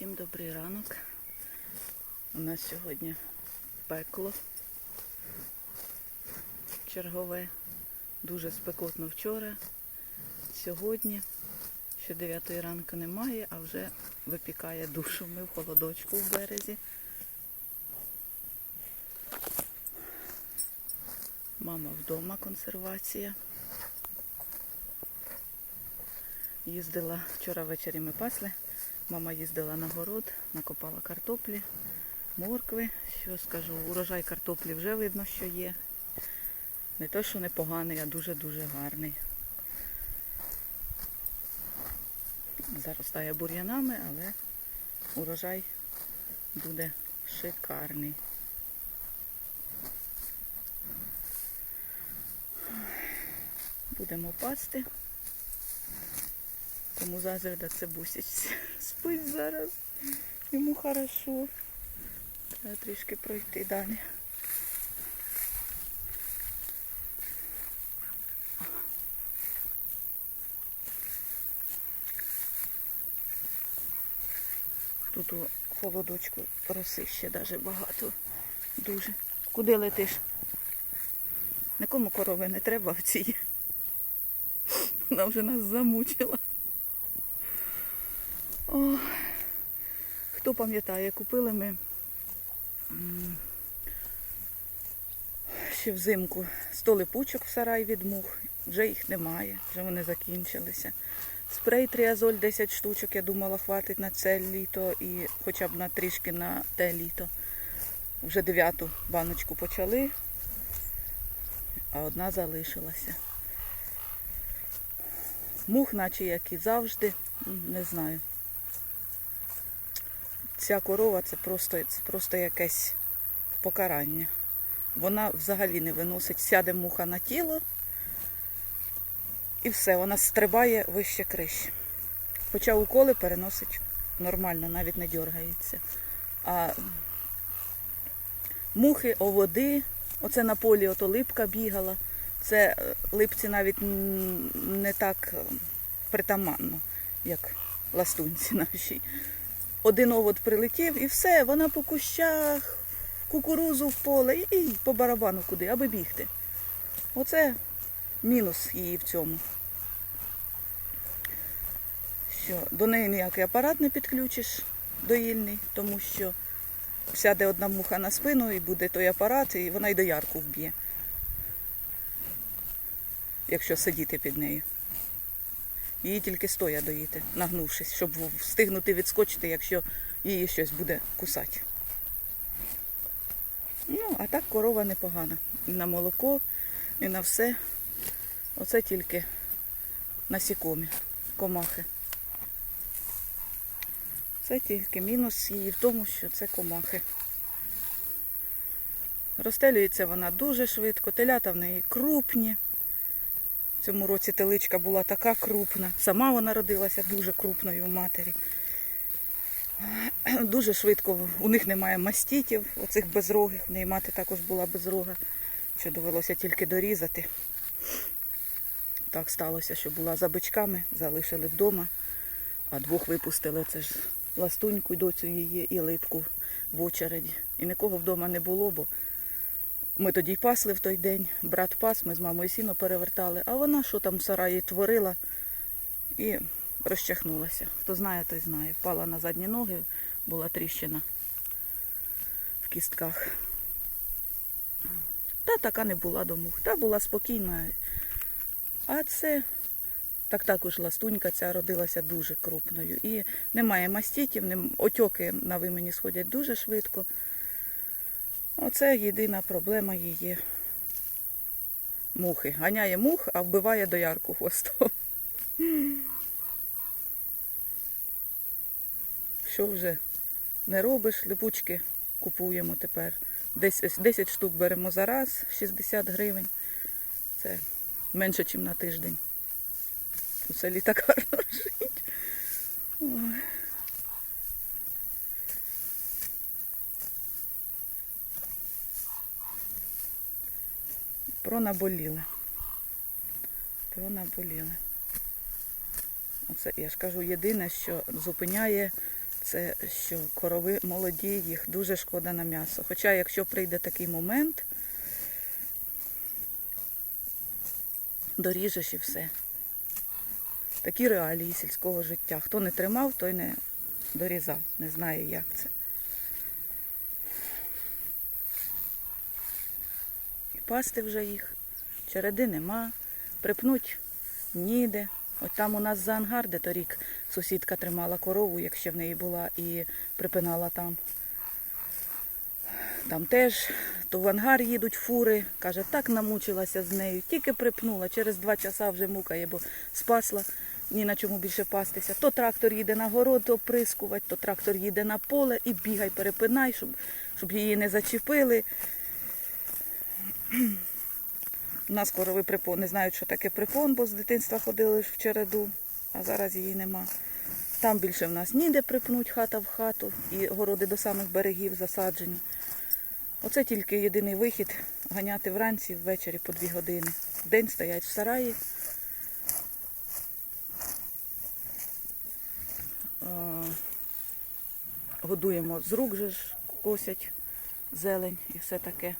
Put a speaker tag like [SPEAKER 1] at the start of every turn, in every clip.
[SPEAKER 1] Всім добрий ранок. У нас сьогодні пекло чергове. Дуже спекотно вчора. Сьогодні ще 9 ранку немає, а вже випікає душу. Ми в холодочку в березі. Мама вдома консервація. Їздила вчора ввечері ми пасли. Мама їздила на город, накопала картоплі, моркви. Що скажу, урожай картоплі вже видно, що є. Не то, що непоганий, а дуже-дуже гарний. Заростає бур'янами, але урожай буде шикарний. Будемо пасти. Кому заздрда це бусіч спить зараз. Йому хорошо. Треба трішки пройти далі. Тут у холодочку роси ще даже багато. Дуже. Куди летиш? Нікому корови не треба в цій. Вона вже нас замучила. О, хто пам'ятає, купили ми ще взимку 100 липучок в сарай від мух. Вже їх немає, вже вони закінчилися. Спрей тріазоль 10 штучок, я думала, хватить на це літо і хоча б на трішки на те літо. Вже дев'яту баночку почали, а одна залишилася. Мух, наче як і завжди, не знаю. Ця корова це просто, це просто якесь покарання. Вона взагалі не виносить, сяде муха на тіло і все, вона стрибає вище криші. Хоча уколи переносить нормально, навіть не дергається. А мухи, оводи, оце на полі ото липка бігала. Це е, липці навіть не так е, притаманно, як ластунці наші. Один овод прилетів і все, вона по кущах, кукурузу в поле і, по барабану куди, аби бігти. Оце мінус її в цьому. Що до неї ніякий апарат не підключиш доїльний, тому що сяде одна муха на спину і буде той апарат, і вона й доярку вб'є, якщо сидіти під нею. Її тільки стоя доїти, нагнувшись, щоб встигнути відскочити, якщо її щось буде кусати. Ну, а так корова непогана. І на молоко, і на все. Оце тільки насікомі, комахи. Це тільки мінус її в тому, що це комахи. Розстелюється вона дуже швидко, телята в неї крупні. Цьому році теличка була така крупна. Сама вона родилася дуже крупною у матері. Дуже швидко, у них немає мастітів, оцих безрогих. В неї мати також була безрога, що довелося тільки дорізати. Так сталося, що була за бичками, залишили вдома, а двох випустили. Це ж ластуньку, доцю її і липку в очереді. І нікого вдома не було, бо ми тоді й пасли в той день, брат пас, ми з мамою сіно перевертали, а вона що там в сараї творила і розчахнулася. Хто знає, той знає. Впала на задні ноги, була тріщина в кістках. Та така не була до мух. Та була спокійна. А це так також ластунька ця родилася дуже крупною. І немає мастітів, нем- отьоки на вимені сходять дуже швидко. Оце єдина проблема її мухи. Ганяє мух, а вбиває доярку хвостом. Що вже не робиш, липучки купуємо тепер. Десь 10 штук беремо за раз, 60 гривень. Це менше, ніж на тиждень. У селі так гарно жить. Ой. Пронаболіли. Пронаболіли. Оце, я ж кажу, єдине, що зупиняє це що корови молоді, їх дуже шкода на м'ясо. Хоча, якщо прийде такий момент, доріжеш і все. Такі реалії сільського життя. Хто не тримав, той не дорізав, не знає, як це. Пасти вже їх. Череди нема, припнуть ніде. От там у нас за ангар, де торік сусідка тримала корову, якщо в неї була, і припинала там. Там теж то в ангар їдуть фури. Каже, так намучилася з нею. Тільки припнула, через два часа вже мукає, бо спасла, ні на чому більше пастися. То трактор їде на город оприскувати, то трактор їде на поле і бігай, перепинай, щоб, щоб її не зачепили. У нас корови припон не знають, що таке припон, бо з дитинства ходили в череду, а зараз її нема. Там більше в нас ніде припнуть хата в хату і городи до самих берегів засаджені. Оце тільки єдиний вихід ганяти вранці, ввечері по дві години. День стоять в сараї. Е, Годуємо з рук же ж, косять зелень і все таке.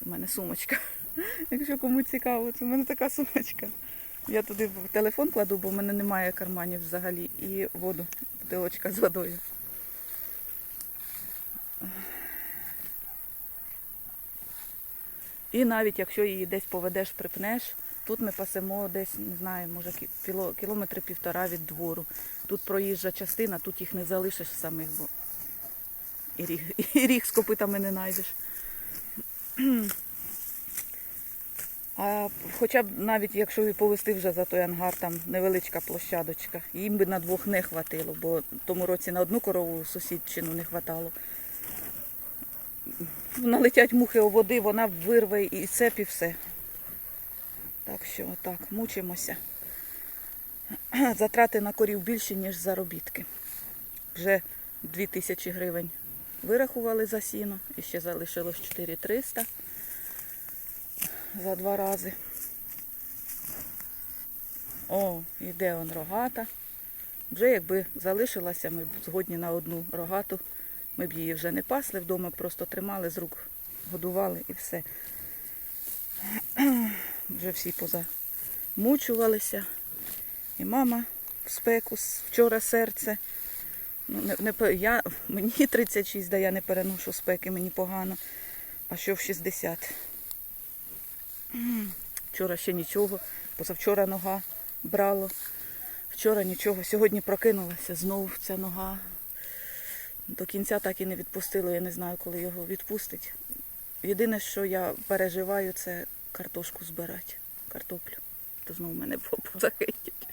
[SPEAKER 1] Це в мене сумочка. Якщо кому цікаво, це в мене така сумочка. Я туди в телефон кладу, бо в мене немає карманів взагалі, і воду, бутилочка з водою. І навіть якщо її десь поведеш, припнеш, тут ми пасемо десь, не знаю, може кі- кілометри півтора від двору. Тут проїжджа частина, тут їх не залишиш самих, бо і ріг, і ріг з копитами не знайдеш. А хоча б навіть якщо і повести вже за той ангар, там невеличка площадочка, їм би на двох не хватило, бо в тому році на одну корову сусідчину не хватало. Налетять мухи у води, вона вирве і цеп, і все. Так що так, мучимося. Затрати на корів більші, ніж заробітки. Вже 2000 гривень вирахували за сіно, і ще залишилось 4300 за два рази. О, іде он рогата. Вже якби залишилася, ми б згодні на одну рогату. Ми б її вже не пасли вдома, просто тримали з рук, годували і все. Вже всі позамучувалися. І мама в спеку, вчора серце. Ну, не, не, я, мені 36, да я не переношу спеки, мені погано. А що в 60? Вчора ще нічого, позавчора нога брало. Вчора нічого. Сьогодні прокинулася знову ця нога. До кінця так і не відпустило, я не знаю, коли його відпустить. Єдине, що я переживаю, це картошку збирати, картоплю. То знову мене попу захитять.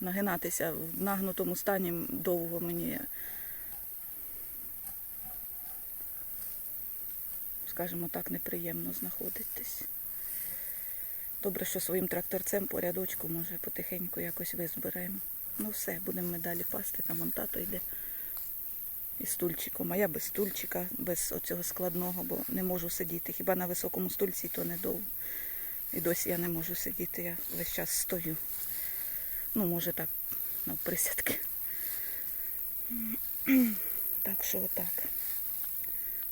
[SPEAKER 1] Нагинатися в нагнутому стані довго мені, скажімо так, неприємно знаходитись. Добре, що своїм тракторцем по рядочку, може, потихеньку якось визбираємо. Ну все, будемо ми далі пасти, там вон тато йде із стульчиком, а я без стульчика, без оцього складного, бо не можу сидіти. Хіба на високому стульці, то недовго. І досі я не можу сидіти, я весь час стою. Ну, може так, навприсядки. Так що отак.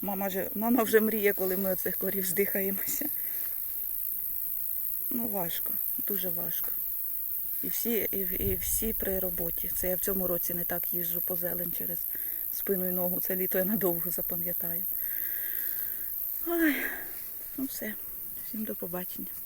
[SPEAKER 1] Мама вже, мама вже мріє, коли ми оцих корів здихаємося. Ну, важко, дуже важко. І всі, і, і всі при роботі. Це я в цьому році не так їжджу по зелень через спину і ногу. Це літо я надовго запам'ятаю. Ой, ну все. Всім до побачення.